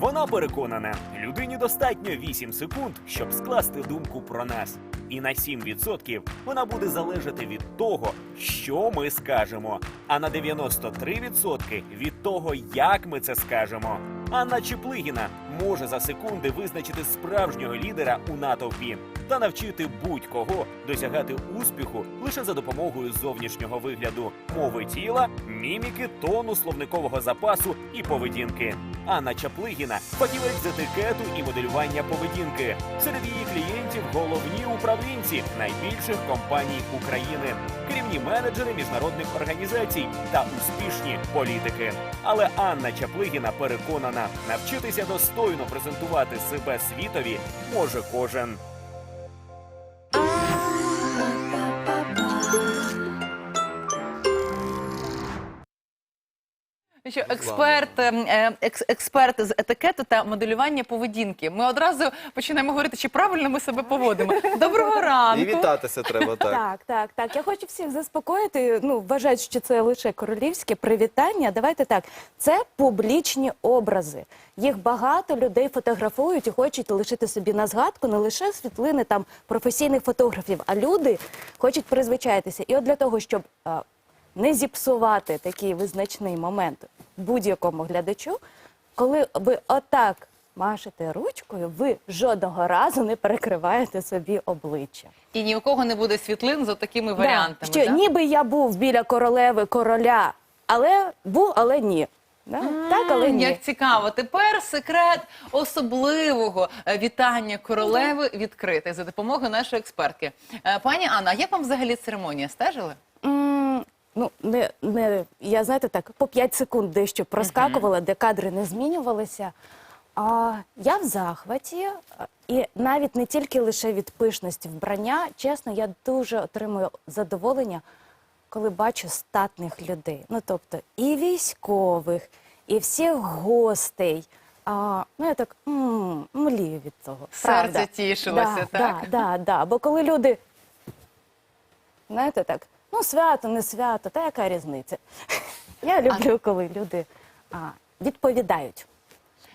Вона переконана, людині достатньо 8 секунд, щоб скласти думку про нас. І на 7% вона буде залежати від того, що ми скажемо. А на 93% від того, як ми це скажемо. Анна Чеплигіна може за секунди визначити справжнього лідера у натовпі та навчити будь-кого досягати успіху лише за допомогою зовнішнього вигляду, мови тіла, міміки, тону, словникового запасу і поведінки. Анна Чаплигіна фахівець з етикету і моделювання поведінки. Серед її клієнтів головні управлінці найбільших компаній України, керівні менеджери міжнародних організацій та успішні політики. Але Анна Чаплигіна переконана, навчитися достойно презентувати себе світові може кожен. Що експерт, ем, е, екс, експерт з етикету та моделювання поведінки. Ми одразу починаємо говорити, чи правильно ми себе поводимо. Доброго ранку. І вітатися треба так. Так, так, так. Я хочу всіх заспокоїти. Ну, вважають, що це лише королівське привітання. Давайте так. Це публічні образи. Їх багато людей фотографують і хочуть лишити собі на згадку не лише світлини там професійних фотографів, а люди хочуть призвичаїтися. І от для того, щоб не зіпсувати такий визначний момент будь-якому глядачу, коли ви отак машете ручкою, ви жодного разу не перекриваєте собі обличчя. І ні у кого не буде світлин за такими варіантами. Що да? ніби я був біля королеви короля, але був, але ні. Да? так, але М, ні. Як цікаво. Тепер секрет особливого е, вітання королеви відкритий за допомогою нашої експертки. Е, Пані Анна, а як вам взагалі церемонія стежили? Ну, не, не, я знаєте так, по 5 секунд дещо проскакувала, де кадри не змінювалися. А, я в захваті, і навіть не тільки лише від пишності вбрання, чесно, я дуже отримую задоволення, коли бачу статних людей. Ну, тобто, і військових, і всіх гостей. А, ну, я так м, млію від того. Серце правда. тішилося, да, так? Да, да, да. Бо коли люди Знаєте, так, ну свято, не свято, та яка різниця? Я люблю, коли люди а, відповідають.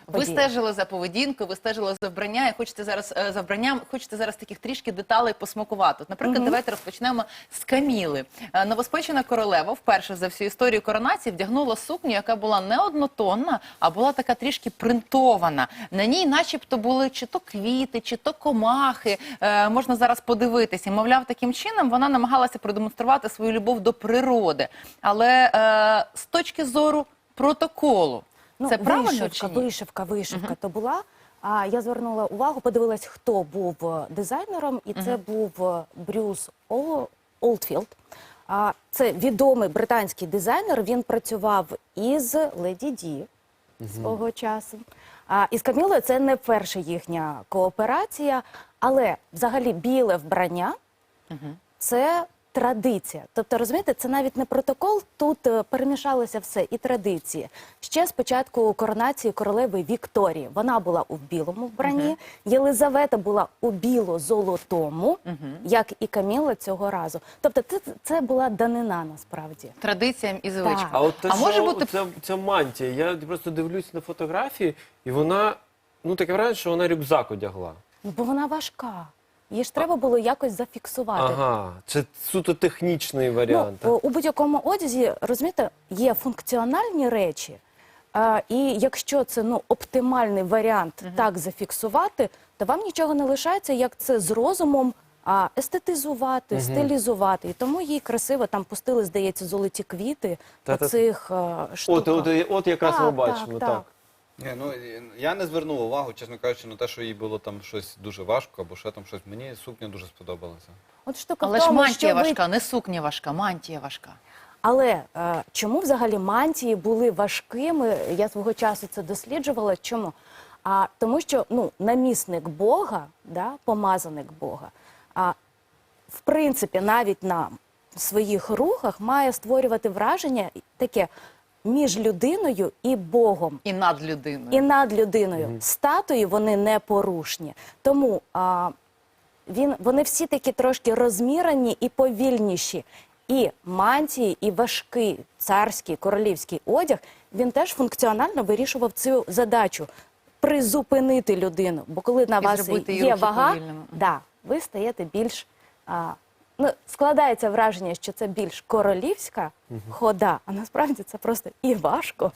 Ви стежили за поведінкою, ви стежили за вбрання, і хочете зараз е, за вбранням, хочете зараз таких трішки деталей посмакувати. От, наприклад, давайте розпочнемо з Каміли. Е, Новоспечена королева вперше за всю історію коронації вдягнула сукню, яка була не однотонна, а була така трішки принтована. На ній, начебто, були чи то квіти, чи то комахи. Е, можна зараз подивитися. І, Мовляв, таким чином вона намагалася продемонструвати свою любов до природи. Але е, з точки зору протоколу. Це правильно Ну, вишивка, чи ні? вишивка, вишивка то була. А я звернула увагу, подивилась, хто був е, дизайнером, і це був е, Брюс О- Олдфілд. А це відомий британський дизайнер. Він працював із Леді Ді свого часу. А із Камілою це не перша їхня кооперація, але взагалі біле вбрання це традиція. Тобто, розумієте, це навіть не протокол, тут е, перемішалося все і традиції. Ще спочатку коронації королеви Вікторії. Вона була у білому вбранні, Єлизавета була у біло-золотому, як і Каміла цього разу. Тобто, це, це була данина насправді. традиціям і звичкам. А от те, а може бути ця, ця мантія, я просто дивлюсь на фотографії, і вона, ну таке враження, що вона рюкзак одягла. Ну, бо вона важка. Її ж треба було якось зафіксувати. Ага, це суто технічний варіант. Ну, у будь-якому одязі, розумієте, є функціональні речі. А, і якщо це ну, оптимальний варіант так зафіксувати, то вам нічого не лишається, як це з розумом а, естетизувати, стилізувати. І тому їй красиво там пустили, здається, золоті квіти по Та-та. цих а, штуках. от, от, от якраз Так, ми так, бачимо, так. так. Ні, ну я не звернув увагу, чесно кажучи, на те, що їй було там щось дуже важко або ще там щось. Мені сукня дуже сподобалася. От штука Але в ж тому, мантія що ви важка, не сукня важка, мантія важка. Але е, чому взагалі мантії були важкими? Я свого часу це досліджувала. Чому? А тому, що ну намісник Бога, да, помазаник Бога, а в принципі, навіть на своїх рухах має створювати враження таке між людиною і Богом. І над людиною. І над людиною статуї вони непорушні. Тому а, він, вони всі такі трошки розмірені і повільніші. І мантії, і важкий царський королівський одяг він теж функціонально вирішував цю задачу призупинити людину. Бо коли на І вас є вага, повільними. да, ви стаєте більш. А, ну, складається враження, що це більш королівська хода, а насправді це просто і важко.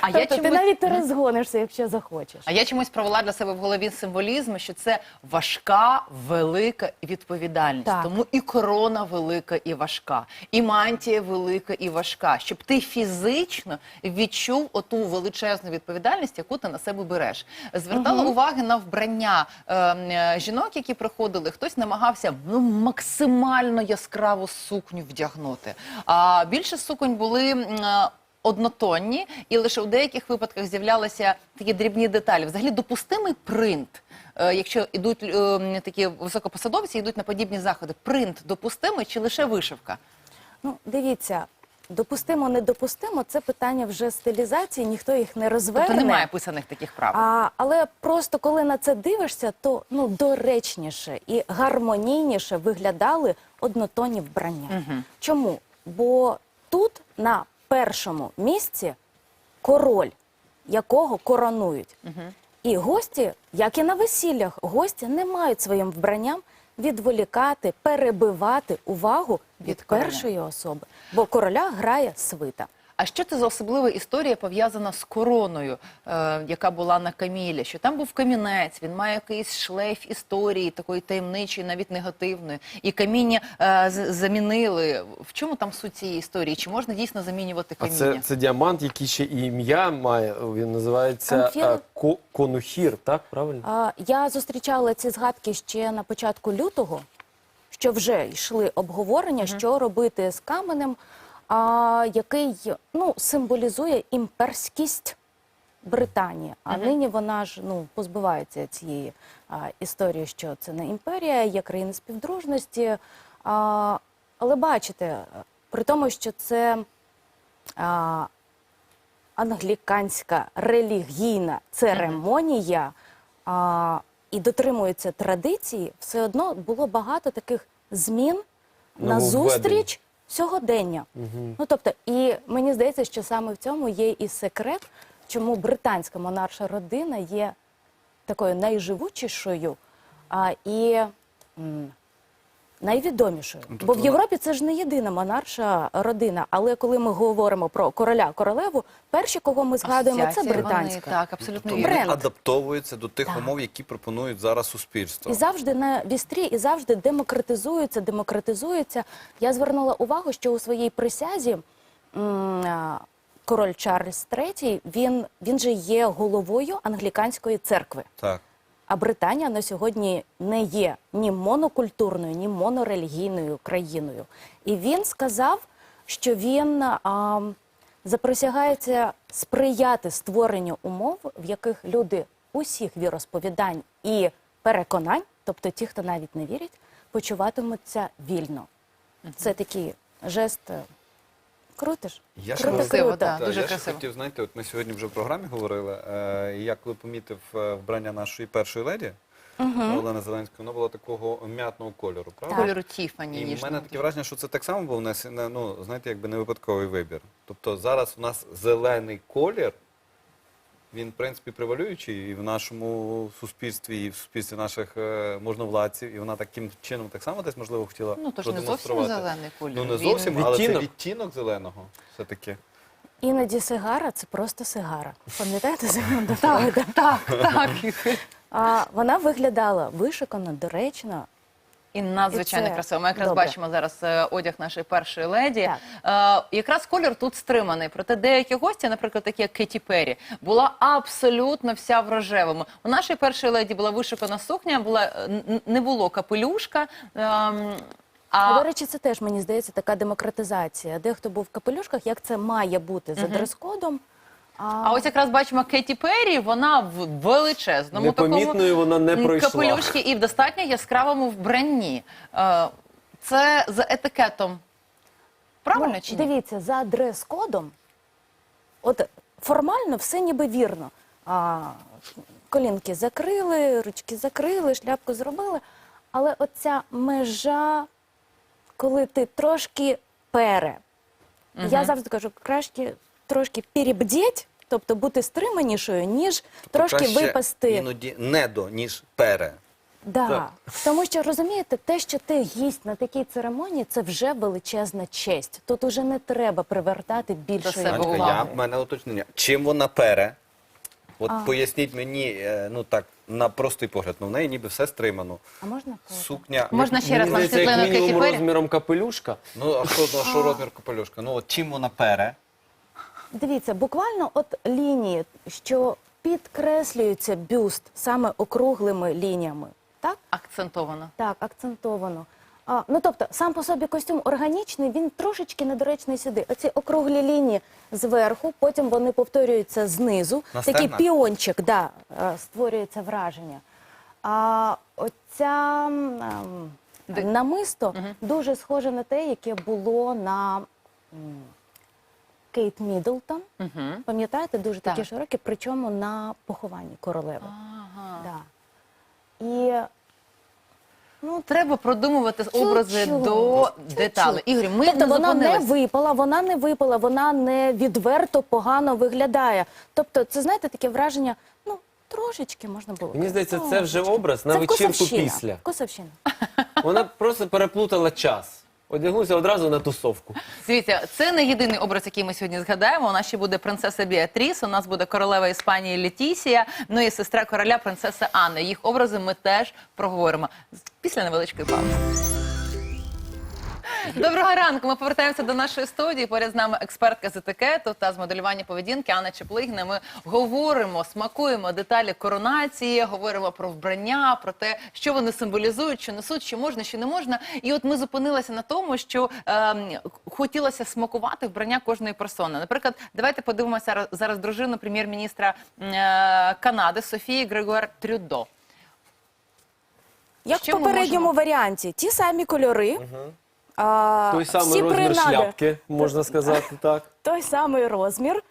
А я тобто ти навіть не розгонишся, якщо захочеш. А я чомусь провела для себе в голові символізм, що це важка, велика відповідальність. Так. Тому і корона велика і важка, і мантія велика і важка, щоб ти фізично відчув оту величезну відповідальність, яку ти на себе береш. Звертала уваги на вбрання е, е, жінок, які приходили. Хтось намагався ну, максимально яскраву сукню вдягнути. А більше суконь були. е, однотонні, і лише у деяких випадках з'являлися такі дрібні деталі. Взагалі допустимий принт. е, Якщо йдуть е, такі високопосадовці, йдуть на подібні заходи. Принт допустимий чи лише вишивка? Ну, дивіться, допустимо, недопустимо, це питання вже стилізації, ніхто їх не розверне. Тобто немає писаних таких правил. А, але просто коли на це дивишся, то ну доречніше і гармонійніше виглядали однотонні вбрання. Чому? Бо тут на першому місці король, якого коронують. І гості, як і на весіллях, гості не мають своїм вбранням відволікати, перебивати увагу від, Від першої особи, бо короля грає свита. А що це за особлива історія пов'язана з короною, е, яка була на Камілі? Що там був камінець, він має якийсь шлейф історії, такої таємничої, навіть негативної. І каміння е, замінили. В чому там суть цієї історії? Чи можна дійсно замінювати А каміння? це, це діамант, який ще і ім'я має. Він називається е, ко- конухір, так? Правильно? А, Я зустрічала ці згадки ще на початку лютого, що вже йшли обговорення, що робити з каменем, а, який ну, символізує імперськість Британії. А нині вона ж ну, позбувається цієї а, історії, що це не імперія, є країни співдружності. А, але бачите, при тому, що це. А, англіканська релігійна церемонія а, і дотримуються традиції, все одно було багато таких змін на зустріч сьогодення. Ну тобто, і мені здається, що саме в цьому є і секрет, чому британська монарша родина є такою найживучішою а, і м, найвідомішою. Ну, Бо в Європі це ж не єдина монарша родина. Але коли ми говоримо про короля королеву, перші, кого ми згадуємо, це Асоціація, вони, британська. так, абсолютно Тобто вірно. вони Бренд. адаптовуються до тих Так. умов, які пропонують зараз суспільство. І завжди на вістрі, і завжди демократизується, демократизується. Я звернула увагу, що у своїй присязі м, а, король Чарльз III, він, він же є головою англіканської церкви. Так. А Британія на сьогодні не є ні монокультурною, ні монорелігійною країною. І він сказав, що він а, заприсягається сприяти створенню умов, в яких люди усіх віросповідань і переконань, тобто ті, хто навіть не вірять, почуватимуться вільно. Це такий жест. Е, Круто ж? Я ж круто, красиво, круто. так. Дуже я ще красиво. хотів, знаєте, от ми сьогодні вже в програмі говорили. Е, і я коли помітив е, вбрання нашої першої леді Олени Зеленської, воно було такого м'ятного кольору, правда? Кольору Тіфані І в ніжного. мене таке враження, що це так само був не, не- ну, знаєте, якби не випадковий вибір. Тобто зараз у нас зелений колір, він, в принципі, превалюючий і в нашому суспільстві, і в суспільстві наших е, можновладців, і вона таким чином так само десь, можливо, хотіла Ну, то ж не зовсім продемонструвати. зелений колір. Ну, не Він- зовсім, але це Відтінок. відтінок зеленого все-таки. Іноді сигара це просто сигара. Пам'ятаєте Зигмунда Так, так, так. А вона виглядала вишикано, доречно. І надзвичайно І це красиво. Ми якраз добре. бачимо зараз е, одяг нашої першої леді. Е, якраз колір тут стриманий. Проте деякі гості, наприклад, такі як Кеті Перрі, була абсолютно вся в рожевому. У нашої першої леді була вишикана сукня, була е, н- не було капелюшка. а до речі, це теж мені здається така демократизація. Дехто був в капелюшках, як це має бути за дрес-кодом. А, ось якраз бачимо Кеті Перрі, вона в величезному Непомітною вона не пройшла. капелюшці і в достатньо яскравому вбранні. Е, Це за етикетом. Правильно ну, чи ні? дивіться, за дрес-кодом, от формально все ніби вірно. А, колінки закрили, ручки закрили, шляпку зробили. Але оця межа, коли ти трошки пере. Я завжди кажу, краще трошки перебдіть, тобто бути стриманішою, ніж трошки Краще випасти. Іноді недо, ніж пере. Да. Так. Тому що розумієте, те, що ти гість на такій церемонії, це вже величезна честь. Тут уже не треба привертати більшої себе Анечка, я в мене уточнення. Чим вона пере? От поясніть мені, е, ну так, на простий погляд, ну в неї ніби все стримано. А можна фото? Сукня. Можна ще раз Мені вам здається, як світлину мінімум Перрі? розміром капелюшка. Ну, а що, ну, а що розмір капелюшка? Ну, от чим вона пере? Дивіться, буквально от лінії, що підкреслюється бюст саме округлими лініями. Так? Акцентовано. Так, акцентовано. А, ну тобто, сам по собі костюм органічний, він трошечки недоречний сюди. Оці округлі лінії зверху, потім вони повторюються знизу. Такий піончик, да, е, створюється враження. А оця ем, намисто дуже схоже на те, яке було на Кейт Міддлтон. Угу. Пам'ятаєте, дуже такі Так. широкі, причому на похованні королеви. Ага. Да. І ну, Треба продумувати образи Чуть-чуть, до чуть-чуть. деталей. Ігор, ми тобто не вона не випала, вона не випала, вона не відверто погано виглядає. Тобто, це знаєте таке враження, ну трошечки можна було. Мені здається, це вже образ на Це вечірку вкусовщина. після. Вкусовщина. Вона просто переплутала час. Одягнувся одразу на тусовку. Дивіться, це не єдиний образ, який ми сьогодні згадаємо. У нас ще буде принцеса Біатріс, у нас буде королева Іспанії Летісія, ну і сестра короля принцеса Анна. Їх образи ми теж проговоримо після невеличкої паузи. Доброго ранку. Ми повертаємося до нашої студії. Поряд з нами експертка з етикету та з моделювання поведінки Анна Чеплигіна. Ми говоримо, смакуємо деталі коронації, говоримо про вбрання, про те, що вони символізують, що несуть, що можна, що не можна. І от ми зупинилися на тому, що ем, хотілося смакувати вбрання кожної персони. Наприклад, давайте подивимося зараз дружину прем'єр-міністра е, Канади Софії Грегуар Трюдо. Як Що в ми попередньому можемо? варіанті, ті самі кольори, а, Той самий всі розмір принади, шляпки, можна сказати так. той самий розмір,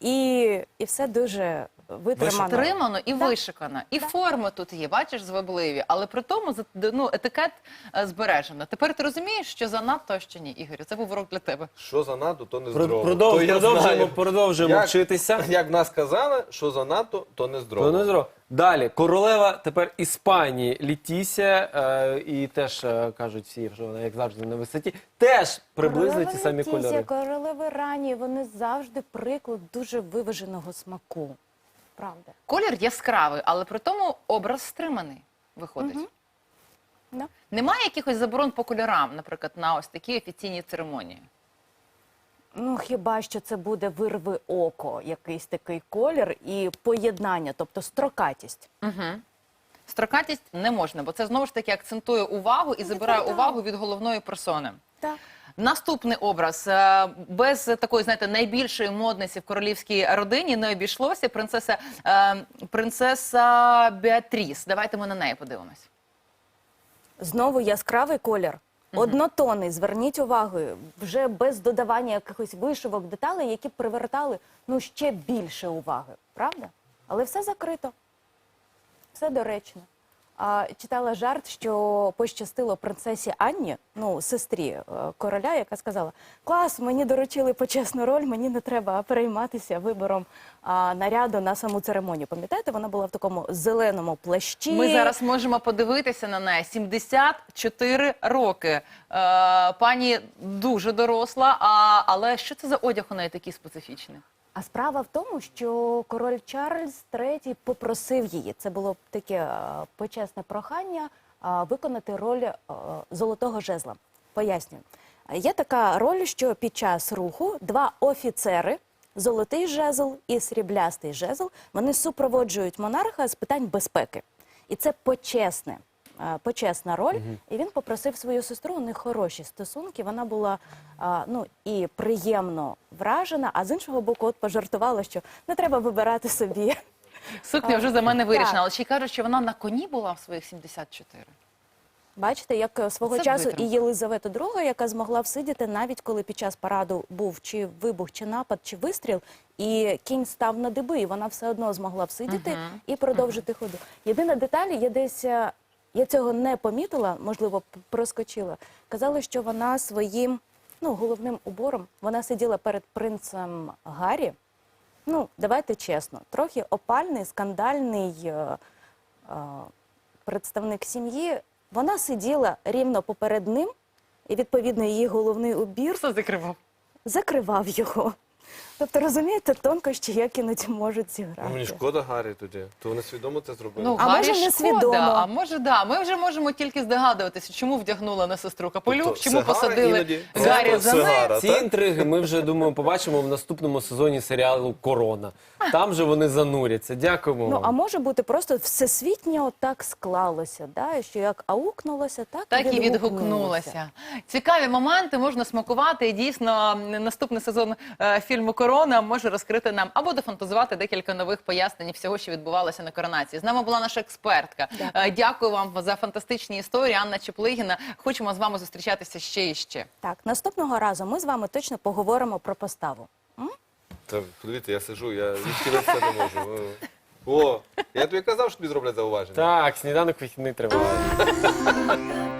і, і все дуже витримано. Стримано і вишикано. І форми тут є, бачиш, звабливі, але при тому за- ну, етикет е, збережено. Тепер ти розумієш, що занадто, а що ні, Ігорю. Це був урок для тебе. Що занадто, то не здорово. продов- То продовжуємо- продовжуємо Як- вчитися. Як в нас казали, що занадто, то не здорово. Ну, не зро. Далі, королева тепер Іспанії Літісія, е, і теж е, кажуть всі, що вона як завжди на висоті, теж приблизно Королева ті самі Летісія, кольори. Королеви рані, вони завжди приклад дуже виваженого смаку. Правда. Колір яскравий, але при тому образ стриманий виходить. Да. Немає якихось заборон по кольорам, наприклад, на ось такі офіційні церемонії. Ну, хіба що це буде вирви око, якийсь такий колір і поєднання, тобто строкатість. Угу. Строкатість не можна, бо це знову ж таки акцентує увагу і забирає так. увагу від головної персони. Так. Наступний образ Е, без такої, знаєте, найбільшої модниці в королівській родині не обійшлося. Принцеса, е, принцеса Беатріс. Давайте ми на неї подивимось. Знову яскравий колір. Однотонний, зверніть увагу, вже без додавання якихось вишивок, деталей, які привертали ну, ще більше уваги, правда? Але все закрито, все доречно. А, читала жарт, що пощастило принцесі Анні, ну, сестрі е, короля, яка сказала: Клас, мені доручили почесну роль, мені не треба перейматися вибором а, наряду на саму церемонію. Пам'ятаєте, вона була в такому зеленому плащі. Ми зараз можемо подивитися на неї. 74 роки. Е, пані дуже доросла, а, але що це за одяг у неї такий специфічний? А справа в тому, що король Чарльз III попросив її. Це було таке е, почесне прохання е, виконати роль е, золотого жезла. Пояснюю. Є така роль, що під час руху два офіцери, золотий жезл і сріблястий жезл, вони супроводжують монарха з питань безпеки. І це почесне. Е, Почесна роль, і він попросив свою сестру. У них хороші стосунки. Вона була а, ну і приємно вражена. А з іншого боку, от пожартувала, що не треба вибирати собі. Сукня вже за мене Так. вирішена, але ще й кажуть, що вона на коні була в своїх 74. Бачите, як е, свого Це часу і. Єлизавета II, яка змогла всидіти, навіть коли під час параду був чи вибух, чи напад, чи вистріл, і кінь став на диби, і вона все одно змогла всидіти і продовжити ходу. Єдина деталь, я десь, е, Я цього не помітила, можливо, проскочила. Казали, що вона своїм ну, головним убором вона сиділа перед принцем Гаррі. Ну, давайте чесно, трохи опальний, скандальний е, е, представник сім'ї. Вона сиділа рівно поперед ним, і відповідно її головний убір Все закривав. закривав його. Тобто, розумієте, тонкощі, як іноді можуть зіграти. Ну, мені шкода Гаррі тоді. То вони свідомо це зробили. Ну, А Гаррі може, шкода, несвідомо. а може, да. Ми вже можемо тільки здогадуватися, чому вдягнула на сестру капелюх, Тобто чому посадили іноді Гаррі просто за нею. сигара, Ці так? інтриги ми вже думаю побачимо в наступному сезоні серіалу Корона. Там же вони зануряться. Дякуємо. Ну, а вам. може бути просто всесвітньо так склалося, да? що як аукнулося, так, Так і відгукнулася. Цікаві моменти можна смакувати. І дійсно м, наступний сезон е, фільму Корона може розкрити нам або дофантазувати декілька нових пояснень всього, що відбувалося на коронації. З нами була наша експертка. Дякую, Дякую вам за фантастичні історії. Анна Чеплигіна. Хочемо з вами зустрічатися ще і ще. Так, наступного разу ми з вами точно поговоримо про поставу. Та подивіться, я сижу, я відхилитися не можу. О, я тобі казав, що тобі зроблять зауваження. Так, сніданок вихідний триває.